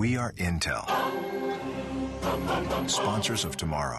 We are Intel. Sponsors of tomorrow.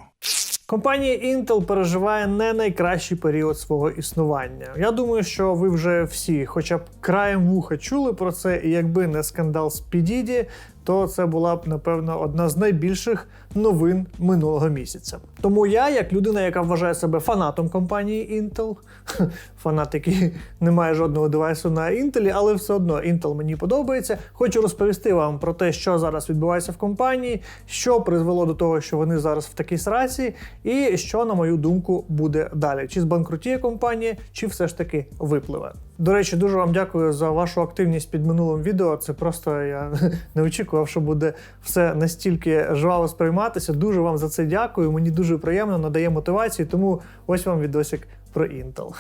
Компанія Intel переживає не найкращий період свого існування. Я думаю, що ви вже всі, хоча б краєм вуха, чули про це, і якби не скандал з Підіді, то це була б напевно одна з найбільших новин минулого місяця. Тому я, як людина, яка вважає себе фанатом компанії Intel, фанат, який не має жодного девайсу на Intel, але все одно Intel мені подобається. Хочу розповісти вам про те, що зараз відбувається в компанії, що призвело до того, що вони зараз в такій срації, і що, на мою думку, буде далі. Чи збанкрутіє компанія, чи все ж таки випливе. До речі, дуже вам дякую за вашу активність під минулим відео. Це просто я не очікував, що буде все настільки жваво сприйматися. Дуже вам за це дякую. Мені дуже приємно, надає мотивації. Тому ось вам відосик про Intel.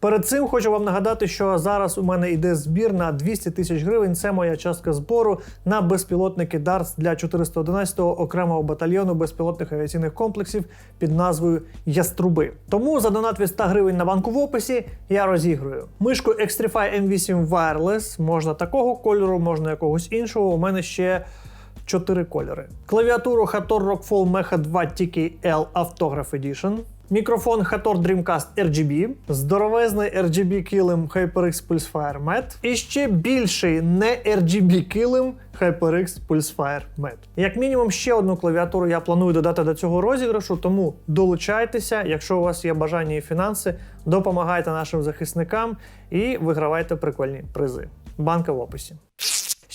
Перед цим хочу вам нагадати, що зараз у мене йде збір на 200 тисяч гривень. Це моя частка збору на безпілотники DARTS для 411-го окремого батальйону безпілотних авіаційних комплексів під назвою Яструби. Тому за донат від 100 гривень на банку в описі я розіграю. Мишку Xtrify M8 Wireless можна такого кольору, можна якогось іншого. У мене ще. Чотири кольори. Клавіатуру Hator Rockfall Mecha 2 TKL Autograph Edition. Мікрофон Hator Dreamcast RGB, здоровезний RGB килим HyperX Pulsefire Matte і ще більший не RGB килим HyperX Pulsefire Matte. Як мінімум, ще одну клавіатуру я планую додати до цього розіграшу, тому долучайтеся, якщо у вас є бажання і фінанси, допомагайте нашим захисникам і вигравайте прикольні призи. Банка в описі.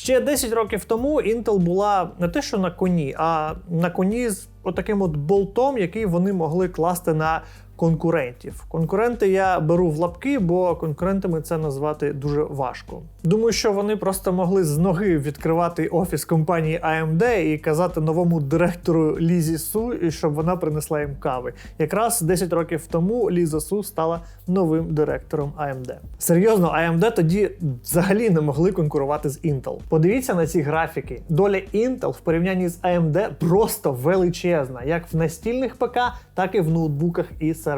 Ще 10 років тому Intel була не те, що на коні, а на коні з отаким от болтом, який вони могли класти на конкурентів. Конкуренти я беру в лапки, бо конкурентами це назвати дуже важко. Думаю, що вони просто могли з ноги відкривати офіс компанії AMD і казати новому директору Лізі Су, щоб вона принесла їм кави. Якраз 10 років тому Ліза Су стала новим директором AMD. Серйозно, AMD тоді взагалі не могли конкурувати з Intel. Подивіться на ці графіки. Доля Intel в порівнянні з AMD просто величезна, як в настільних ПК, так і в ноутбуках і серверах.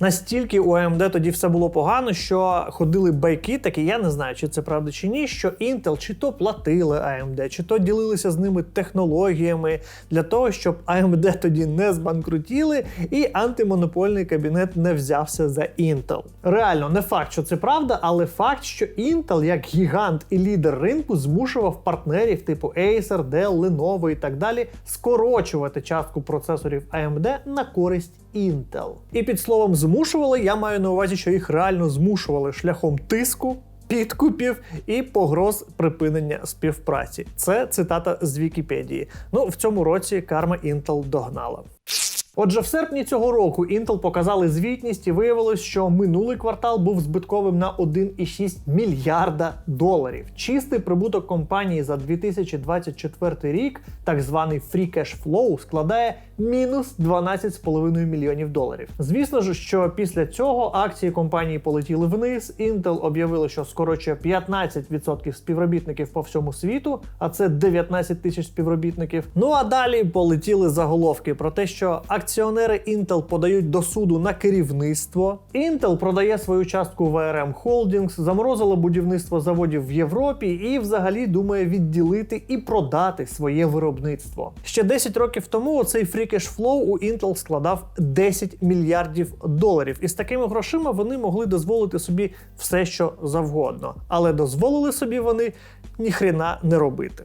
Настільки у AMD тоді все було погано, що ходили байки, такі я не знаю, чи це правда чи ні, що Intel чи то платили AMD, чи то ділилися з ними технологіями для того, щоб AMD тоді не збанкрутіли, і антимонопольний кабінет не взявся за Intel. Реально, не факт, що це правда, але факт, що Intel як гігант і лідер ринку змушував партнерів типу Acer, Dell, Lenovo і так далі скорочувати частку процесорів AMD на користь Intel. І під словом змушували, я маю на увазі, що їх реально змушували шляхом тиску. Підкупів і погроз припинення співпраці. Це цитата з Вікіпедії. Ну в цьому році карма Intel догнала. Отже, в серпні цього року Intel показали звітність і виявилось, що минулий квартал був збитковим на 1,6 мільярда доларів. Чистий прибуток компанії за 2024 рік, так званий Free Cash Flow, складає мінус 12,5 мільйонів доларів. Звісно ж, що після цього акції компанії полетіли вниз. Intel об'явили, що скорочує 15% співробітників по всьому світу, а це 19 тисяч співробітників. Ну а далі полетіли заголовки про те, що акціонери Intel подають до суду на керівництво. Intel продає свою частку VRM Holdings, заморозила будівництво заводів в Європі і взагалі думає відділити і продати своє виробництво. Ще 10 років тому цей flow у Intel складав 10 мільярдів доларів. І з такими грошима вони могли дозволити собі все, що завгодно. Але дозволили собі вони ніхрена не робити.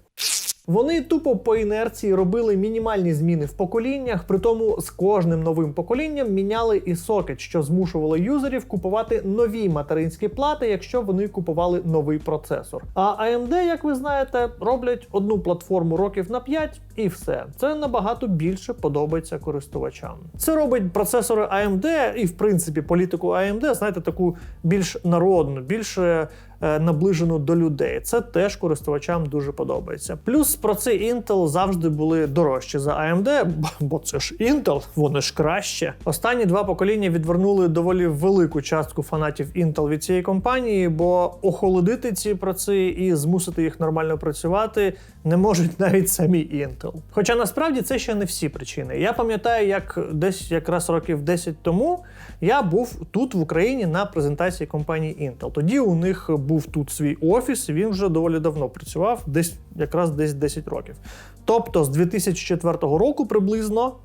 Вони тупо по інерції робили мінімальні зміни в поколіннях, при тому з кожним новим поколінням міняли і сокет, що змушувало юзерів купувати нові материнські плати, якщо вони купували новий процесор. А AMD, як ви знаєте, роблять одну платформу років на 5 і все. Це набагато більше подобається користувачам. Це робить процесори AMD і, в принципі, політику AMD, знаєте, таку більш народну, більше е, наближену до людей. Це теж користувачам дуже подобається. Плюс про це Intel завжди були дорожчі за AMD, бо- це ж Intel, вони ж краще. Останні два покоління відвернули доволі велику частку фанатів Intel від цієї компанії, бо охолодити ці проці і змусити їх нормально працювати не можуть навіть самі Intel. Хоча насправді це ще не всі причини. Я пам'ятаю, як десь якраз років 10 тому я був тут в Україні на презентації компанії Intel. Тоді у них був тут свій офіс, він вже доволі давно працював, десь якраз десь 10 років. Тобто з 2004 року приблизно,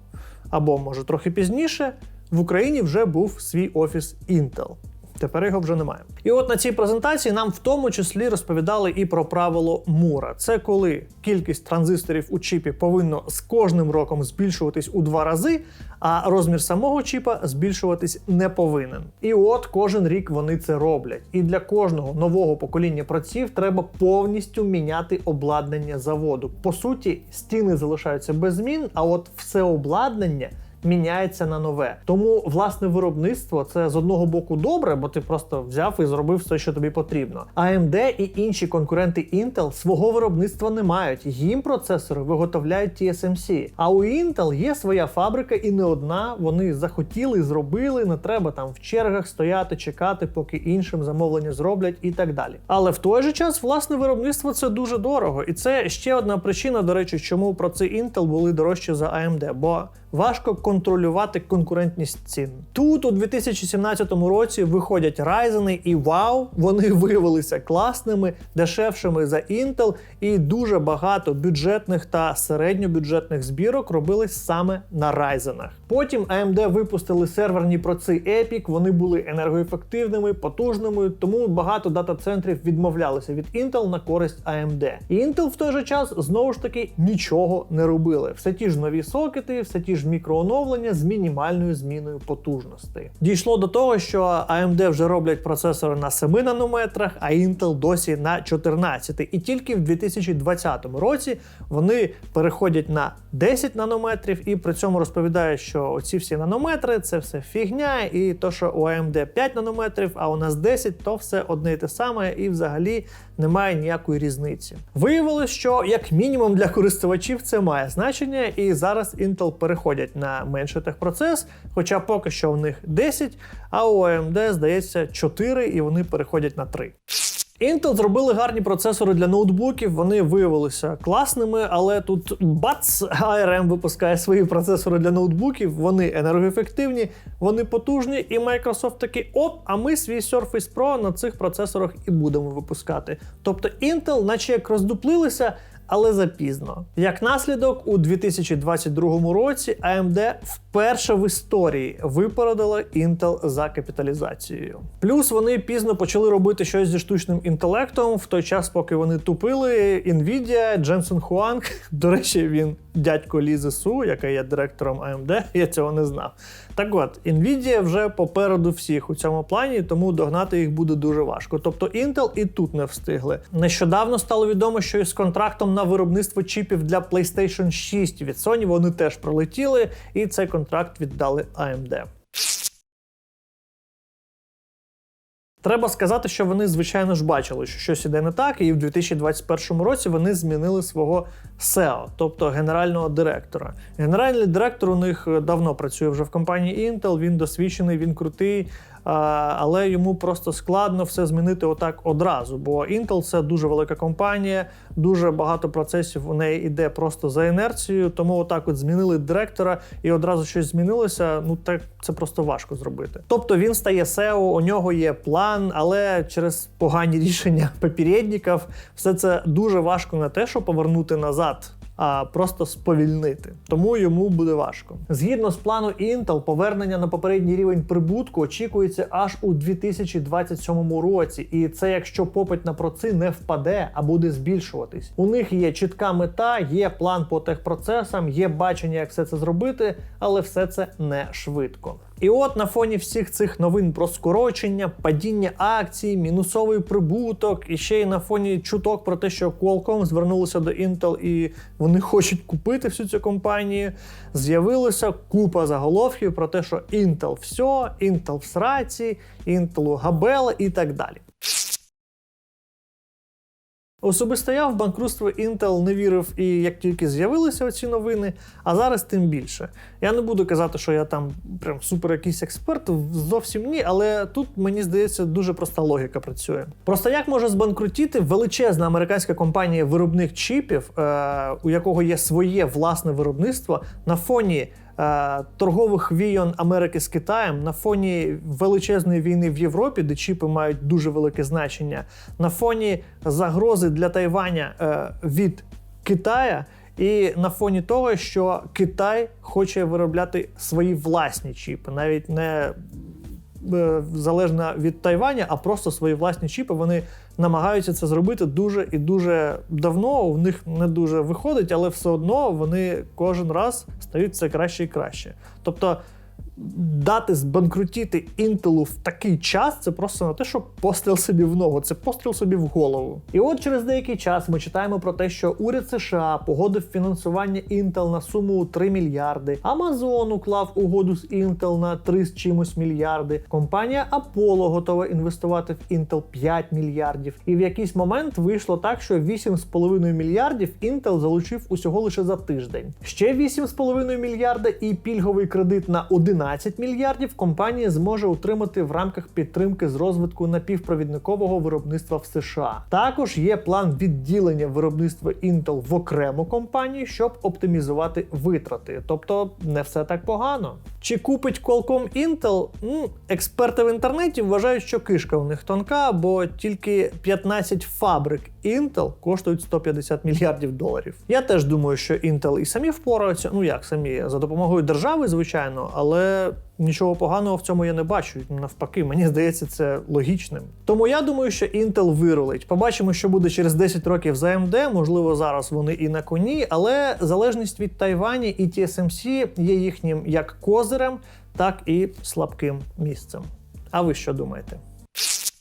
або може трохи пізніше, в Україні вже був свій офіс Intel. Тепер його вже немає. І от на цій презентації нам в тому числі розповідали і про правило Мура. Це коли кількість транзисторів у чіпі повинно з кожним роком збільшуватись у два рази, а розмір самого чіпа збільшуватись не повинен. І от кожен рік вони це роблять. І для кожного нового покоління праців треба повністю міняти обладнання заводу. По суті, стіни залишаються без змін, а от все обладнання міняється на нове. Тому власне виробництво це з одного боку добре, бо ти просто взяв і зробив все, що тобі потрібно. AMD і інші конкуренти Intel свого виробництва не мають. Їм процесори виготовляють TSMC. А у Intel є своя фабрика і не одна. Вони захотіли, зробили. Не треба там в чергах стояти, чекати, поки іншим замовлення зроблять і так далі. Але в той же час власне виробництво це дуже дорого, і це ще одна причина, до речі, чому про це Intel були дорожчі за AMD, бо важко контролювати конкурентність цін. Тут у 2017 році виходять Ryzen і вау, вони виявилися класними, дешевшими за Intel, і дуже багато бюджетних та середньобюджетних збірок робились саме на Ryzen. Потім AMD випустили серверні проци Epic, вони були енергоефективними, потужними, тому багато дата-центрів відмовлялися від Intel на користь AMD. І Intel в той же час знову ж таки нічого не робили. Все ті ж нові сокети, все ті ж мікрооновлення з мінімальною зміною потужностей. Дійшло до того, що AMD вже роблять процесори на 7 нанометрах, а Intel досі на 14. І тільки в 2020 році вони переходять на 10 нанометрів і при цьому розповідають, що оці всі нанометри це все фігня, і то, що у AMD 5 нанометрів, а у нас 10, то все одне і те саме, і взагалі немає ніякої різниці. Виявилось, що як мінімум для користувачів це має значення, і зараз Intel переходять на менший техпроцес, хоча поки що в них 10, а у AMD, здається, 4, і вони переходять на 3. Intel зробили гарні процесори для ноутбуків, вони виявилися класними, але тут бац, ARM випускає свої процесори для ноутбуків, вони енергоефективні, вони потужні, і Microsoft такий оп, а ми свій Surface Pro на цих процесорах і будемо випускати. Тобто Intel, наче як роздуплилися, але запізно. Як наслідок, у 2022 році AMD вперше в історії випередила Intel за капіталізацією. Плюс вони пізно почали робити щось зі штучним інтелектом в той час, поки вони тупили. Nvidia, Дженсен Хуанг, до речі, він дядько Лізи Су, яка є директором AMD, я цього не знав. Так от, Nvidia вже попереду всіх у цьому плані, тому догнати їх буде дуже важко. Тобто Intel і тут не встигли. Нещодавно стало відомо, що із контрактом на виробництво чіпів для PlayStation 6 від Sony вони теж пролетіли, і цей контракт віддали AMD. Треба сказати, що вони, звичайно ж, бачили, що щось іде не так, і в 2021 році вони змінили свого SEO, тобто генерального директора. Генеральний директор у них давно працює вже в компанії Intel, він досвідчений, він крутий, але йому просто складно все змінити отак одразу. Бо Intel це дуже велика компанія, дуже багато процесів у неї йде просто за інерцією. Тому отак от змінили директора і одразу щось змінилося. Ну так це просто важко зробити. Тобто він стає SEO, у нього є план, але через погані рішення попередників все це дуже важко не те, що повернути назад а просто сповільнити. Тому йому буде важко. Згідно з плану Intel, повернення на попередній рівень прибутку очікується аж у 2027 році, і це якщо попит на проци не впаде, а буде збільшуватись. У них є чітка мета, є план по техпроцесам, є бачення, як все це зробити, але все це не швидко. І от на фоні всіх цих новин про скорочення, падіння акцій, мінусовий прибуток, і ще й на фоні чуток про те, що Qualcomm звернулися до Intel і вони хочуть купити всю цю компанію. З'явилася купа заголовків про те, що Intel все, Intel в сраці, Intel габела і так далі. Особисто я в банкрутство Intel не вірив і як тільки з'явилися оці новини, а зараз тим більше. Я не буду казати, що я там прям супер якийсь експерт, зовсім ні, але тут мені здається дуже проста логіка працює. Просто як може збанкрутіти величезна американська компанія виробник чіпів, е- у якого є своє власне виробництво на фоні торгових війн Америки з Китаєм, на фоні величезної війни в Європі, де чіпи мають дуже велике значення, на фоні загрози для Тайваня е, від Китая. І на фоні того, що Китай хоче виробляти свої власні чіпи, навіть не е, залежно від Тайваня, а просто свої власні чіпи. Вони намагаються це зробити дуже і дуже давно. У них не дуже виходить, але все одно вони кожен раз стають все краще і краще. Тобто. Дати збанкрутіти Інтелу в такий час це просто не те, що постріл собі в ногу, це постріл собі в голову. І от через деякий час ми читаємо про те, що уряд США погодив фінансування Intel на суму 3 мільярди. Amazon уклав угоду з Intel на 3 з чимось мільярди. Компанія Apollo готова інвестувати в Intel 5 мільярдів. І в якийсь момент вийшло так, що 8,5 мільярдів Intel залучив усього лише за тиждень. Ще 8,5 мільярда і пільговий кредит на 11 мільярдів компанія зможе отримати в рамках підтримки з розвитку напівпровідникового виробництва в США. Також є план відділення виробництва Intel в окрему компанію, щоб оптимізувати витрати. Тобто не все так погано. Чи купить Qualcomm Intel? М, експерти в інтернеті вважають, що кишка у них тонка, бо тільки 15 фабрик Intel коштують 150 мільярдів доларів. Я теж думаю, що Intel і самі впораються. Ну як самі за допомогою держави, звичайно, але нічого поганого в цьому я не бачу. Навпаки, мені здається, це логічним. Тому я думаю, що Intel вирулить. Побачимо, що буде через 10 років за AMD. Можливо, зараз вони і на коні, але залежність від Тайвані і TSMC є їхнім як козирем, так і слабким місцем. А ви що думаєте?